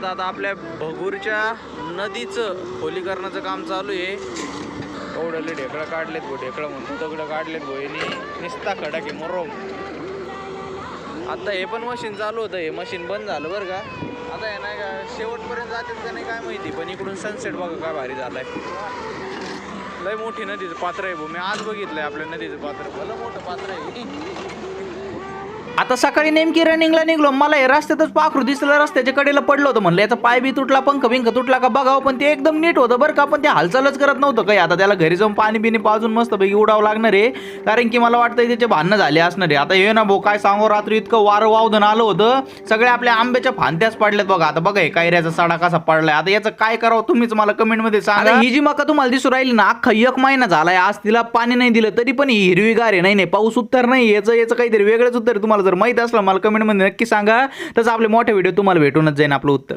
तर आता आपल्या भगूरच्या नदीचं खोलीकरणाचं काम चालू आहे. एवढले ढेकळं काढलेत भो ढेकळं म्हणतो दगडं काढलेत भो यांनी निस्ता खडा की मोरम आता हे पण मशीन चालू होतं हे मशीन बंद झालं बरं का. आता हे नाही का शेवटपर्यंत जातील का नाही काय माहिती पण इकडून सनसेट बघा काय भारी झालाय. लय मोठी नदीचं पात्र आहे भो मी आज बघितलंय आपल्या नदीचं पात्र. भलं मोठं पात्र आहे. आता सकाळी नेमकी रनिंगला निघलो मला हे रस्त्यातच पाखरू दिसलं रस्त्याच्या कडेला पडलं होतं म्हणलं. याचा पाय बी तुटला पंख बिंक तुटला का बघावं पण ते एकदम नीट होतं बरं का. पण ते हालचालच करत नव्हतं काही. आता त्याला घरी जाऊन पाणी बिनी पाजून मस्त पैकी उडावं लागणार आहे. कारण की मला वाटतं त्याचे भांडणं झाले असणार आहे. आता हे ना भाऊ काय सांगू रात्री इतकं वारं वावधन आलं होतं. सगळे आपल्या आंब्याच्या फांद्याच पडल्यात बघा. आता बघा हे कायऱ्याचा साडा कसा पडलाय. आता याचं काय करावं तुम्हीच मला कमेंटमध्ये सांगा. ही जी मका तुम्हाला दिसू राहिली ना अख्खा एक महिना झालाय. आज तिला पाणी नाही दिलं तरी पण हिरवीगार आहे. नाही नाही पाऊस उत्तर नाही. याचं याचं काहीतरी वेगळंच उत्तर तुम्हाला जर माहीत असलं मला कमेंटमध्ये नक्की सांगा. तसं आपले मोठे व्हिडिओ तुम्हाला भेटूनच जाईन आपलं उत्तर.